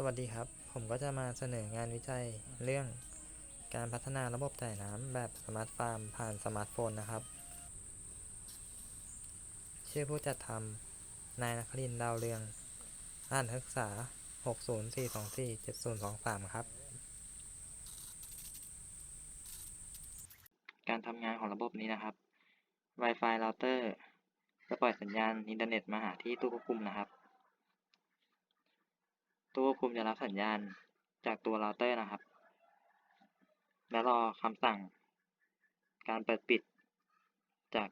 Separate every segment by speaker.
Speaker 1: สวัสดีครับ ผมก็จะมาเสนองานวิจัยเรื่องการพัฒนาระบบจ่ายน้ำแบบสมาร์ทฟาร์มผ่านสมาร์ทโฟนนะครับ ชื่อผู้จัดทำนายนครินดาวเรืองรหัสนักศึกษา 604247023 ครับ การทำงานของระบบนี้นะครับ Wi-Fi router จะปล่อยสัญญาณอินเทอร์เน็ตมาหาที่ตู้ควบคุมนะครับ ตู้ควบคุมจะรับสัญญาณจากตัวเราเตอร์นะครับ แล้วรอคำสั่งการเปิดปิดจาก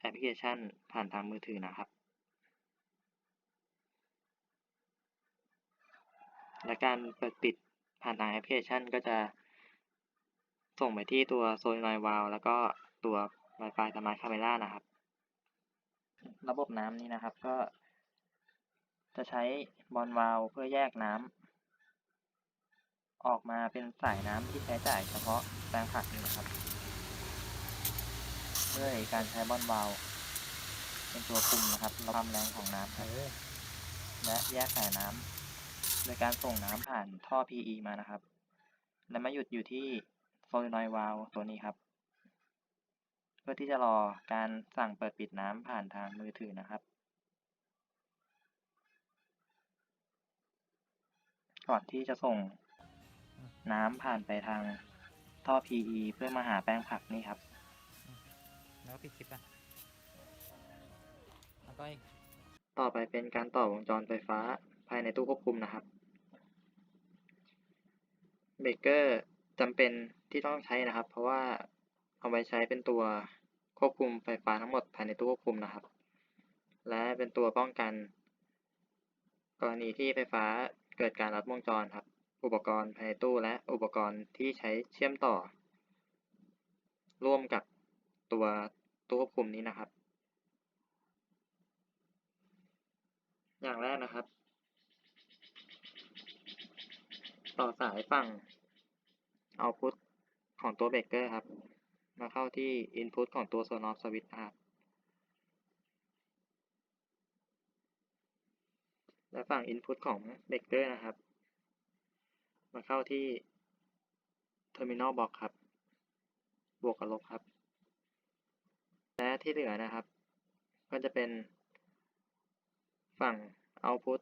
Speaker 1: แอปพลิเคชันผ่านทางมือถือนะครับ และการเปิดปิดผ่านทางแอปพลิเคชันก็จะส่งไปที่ตัว Solenoid Valve แล้วก็ตัว Wi-Fi Smart Camera นะครับ ระบบน้ำนี้นะครับก็ จะใช้บอลวาล์วเพื่อแยกน้ำออกมาเป็นสายน้ำที่ใช้จ่ายเฉพาะแปลงผักนี่นะครับด้วยการใช้บอลวาล์วเป็นตัวคุมนะครับความแรงของน้ำครับและแยกสายน้ำโดยการส่งน้ำผ่านท่อ PE มานะครับ และมาหยุดอยู่ที่โซลินอยวาลตัวนี้ครับ เพื่อที่จะรอการสั่งเปิดปิดน้ำผ่านทางมือถือนะครับ ก่อนที่จะส่งน้ำผ่านไปทางท่อ PE เพื่อมาหาแปลงผักนี่ครับ
Speaker 2: แล้วก็ปิดคลิปอะแล้วก็อีก
Speaker 1: ต่อไปเป็นการต่อวงจรไฟฟ้าภายในตู้ควบคุมนะครับ เบรกเกอร์จำเป็นที่ต้องใช้นะครับ เพราะว่าเอาไว้ใช้เป็นตัวควบคุมไฟฟ้าทั้งหมดภายในตู้ควบคุมนะครับ และเป็นตัวป้องกัน กรณีที่ไฟฟ้า เกิดการลัดวงจรครับ อุปกรณ์ภายในตู้และอุปกรณ์ที่ใช้เชื่อมต่อ ร่วมกับตัวตู้ควบคุมนี้นะครับ อย่างแรกนะครับ ต่อสายฝั่ง output ของตัวเบรกเกอร์ครับ มาเข้าที่ input ของตัว Sonos Switch นะครับ และฝั่ง input ของเบรกเกอร์นะครับ มาเข้าที่ terminal box ครับ บวกกับลบครับ และที่เหลือนะครับ ก็จะเป็นฝั่ง output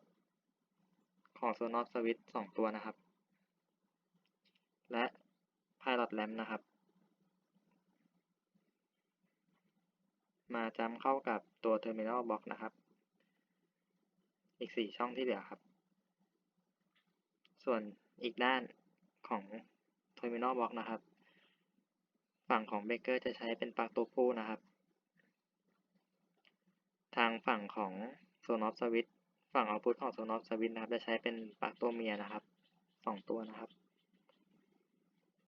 Speaker 1: ของ Sonos Switch สองตัวนะครับ และ Pilot Lamp นะครับ มาจำเข้ากับตัว Terminal Box นะครับ อีก4ช่องที่เหลือครับ ส่วนอีกด้านของ Terminal Box นะครับ ฝั่งของ Breaker จะใช้เป็นปลั๊กตัวผู้นะครับ ทางฝั่งของ Sonos Switch ฝั่ง output ของ Sonos Switch นะครับ จะใช้เป็นปลั๊กตัวเมียนะครับสองตัวนะครับ